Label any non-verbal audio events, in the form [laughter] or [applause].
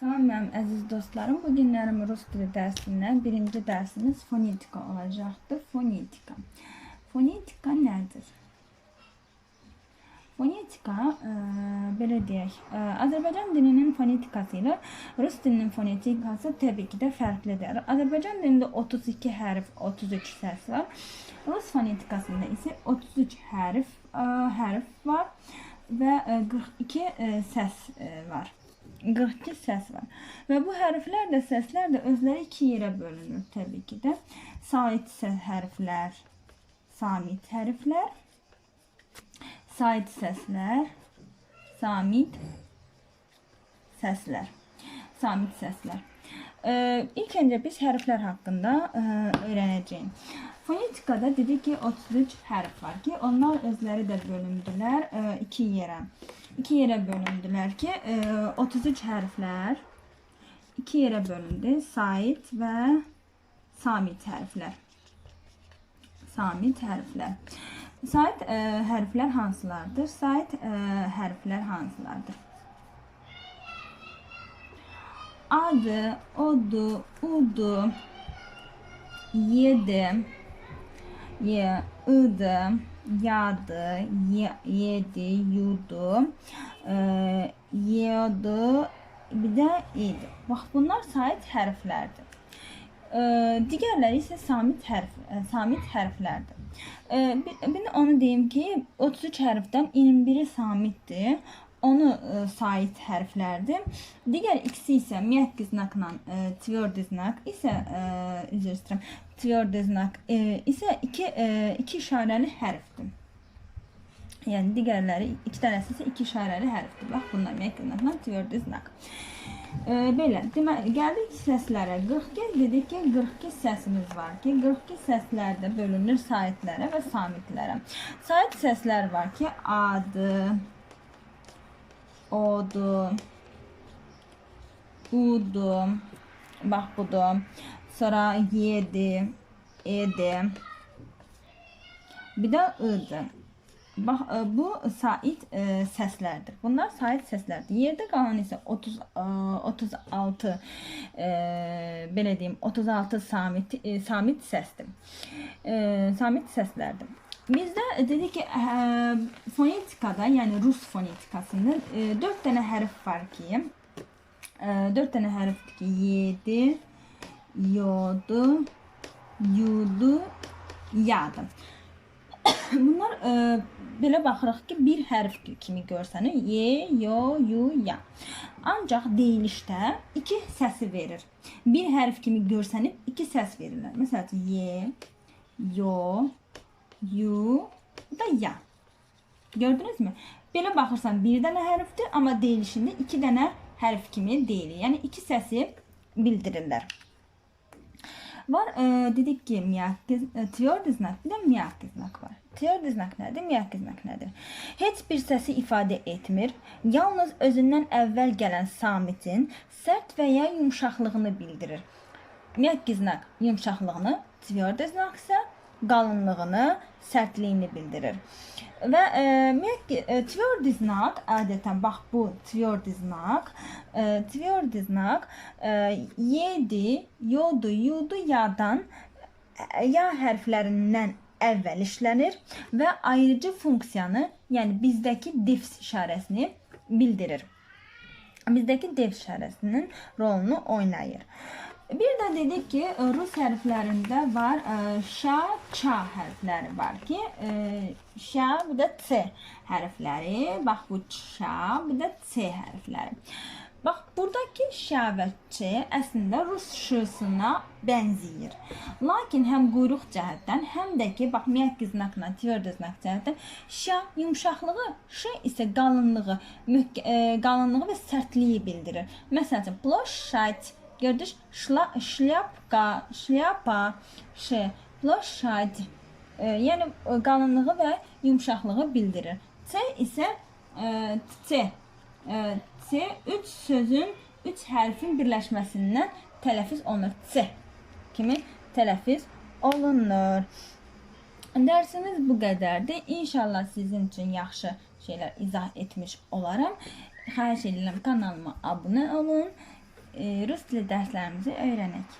Salam mənim əziz dostlarım. Bu günlərim rus dili dərsindən birinci dərsimiz fonetika olacaqdır. Fonetika. Fonetika nədir? Fonetika, e, belə deyək, e, Azərbaycan dilinin fonetikası ilə rus dilinin fonetikası təbii ki də fərqlidir. Azərbaycan dilində 32 hərf, 33 səs var. Rus fonetikasında isə 33 hərf, e, hərf var və e, 42 e, səs e, var. 42 səs var. Və bu hərflər də, səslər də özləri iki yerə bölünür təbii ki də. Sait hərflər, samit hərflər, sait səslər, samit səslər. Samit səslər. Ee, ilk öncə biz hərflər haqqında e, öyrənəcəyik. Fonetikada dedik ki 33 hərf var ki, onlar özləri də bölündülər e, iki yerə. İki yerə bölündülər ki, e, 33 hərflər iki yerə bölündü. Sait və samit hərflər. Samit hərflər. Sait e, hərflər hansılardır? Sait e, hərflər hansılardır? Adı, odu, udu, yedi, ye, ıdı, yadı, ye, yedi, yudu, e, yiyordu, bir de idi. Bax bunlar sait hərflərdir. E, digərləri isə samit hərf, e, samit hərflərdir. E, bir, bir də onu deyim ki, 33 hərfdən 21-i samitdir. Onu e, sait hərflərdir. Digər ikisi isə miyak znakla e, tverdi znak isə e, üzr istəyirəm. Tverdi znak isə iki iki işarəli hərfdir. Yəni digərləri iki dənəsi isə iki işarəli hərfdir. Bax bunlar miyak znakla tverdi znak. E, belə, deməli gəldik səslərə. 42 dedik ki, 42 səsimiz var ki, 42 səslər də bölünür saitlərə və samitlərə. Sait səslər var ki, adı, odu, udu, bax budur. Sonra yedi, edi. Bir də ıdı. Bax e, bu sait e, səslərdir. Bunlar sait səslərdir. Yerdə qalan isə 30 e, 36 e, belə deyim 36 samit e, samit səsdir. E, samit səslərdir. Bizdə dedik ki, ə, fonetikada, yəni rus fonetikasında 4 dənə hərf var ki, 4 dənə ki, yedi, yodu, yudu, yadı. [coughs] Bunlar ə, belə baxırıq ki, bir hərf kimi görsənir. Ye, yo, yu, ya. Ancaq deyilişdə iki səsi verir. Bir hərf kimi görsənib iki səs verirlər. Məsələn, ye, yo, yu, bu da ya. Gördünüz mü? Belə baxırsan bir dənə hərfdir, amma deyilişində iki dənə hərf kimi deyilir. Yəni iki səsi bildirirlər. Var e, dedik ki miyakki, e, tverdi znak bir de miyakki znak var. Tverdi znak nədir, miyakki znak nədir? Heç bir səsi ifadə etmir. Yalnız özündən əvvəl gələn samitin sərt və ya yumşaqlığını bildirir. Miyakki znak yumşaqlığını, tverdi znak isə qalınlığını, sərtliyini bildirir. Və e, miyakki e, tverdi znak adətən bax bu tverdi znak, e, tverdi znak e, yedi, yodu, yudu yadan e, ya hərflərindən əvvəl işlənir və ayrıcı funksiyanı, yəni bizdəki defs işarəsini bildirir. Bizdəki defs işarəsinin rolunu oynayır. Bir də dedik ki, rus hərflərində var ə, şa, ça hərfləri var ki, ə, şa, bu da c hərfləri. Bax bu şa, bu da c hərfləri. Bax buradakı şa və ç əslində rus ş-sına bənzəyir. Lakin həm quyruq cəhətdən, həm də ki, bax miyak znakla, tverdi znak cəhətdən şa yumşaqlığı, ş isə qalınlığı, qalınlığı və sərtliyi bildirir. Məsələn, ploşat Gördünüz? Şla, şlyapka, şlyapa, ş, ploşad. E, yəni e, qalınlığı və yumşaqlığı bildirir. C isə e, C. E, C 3 sözün 3 hərfin birləşməsindən tələffüz olunur. C kimi tələffüz olunur. Dərsimiz bu qədərdir. İnşallah sizin üçün yaxşı şeylər izah etmiş olaram. Xahiş edirəm kanalıma abunə olun. Rus dili dərslərimizi öyrənək.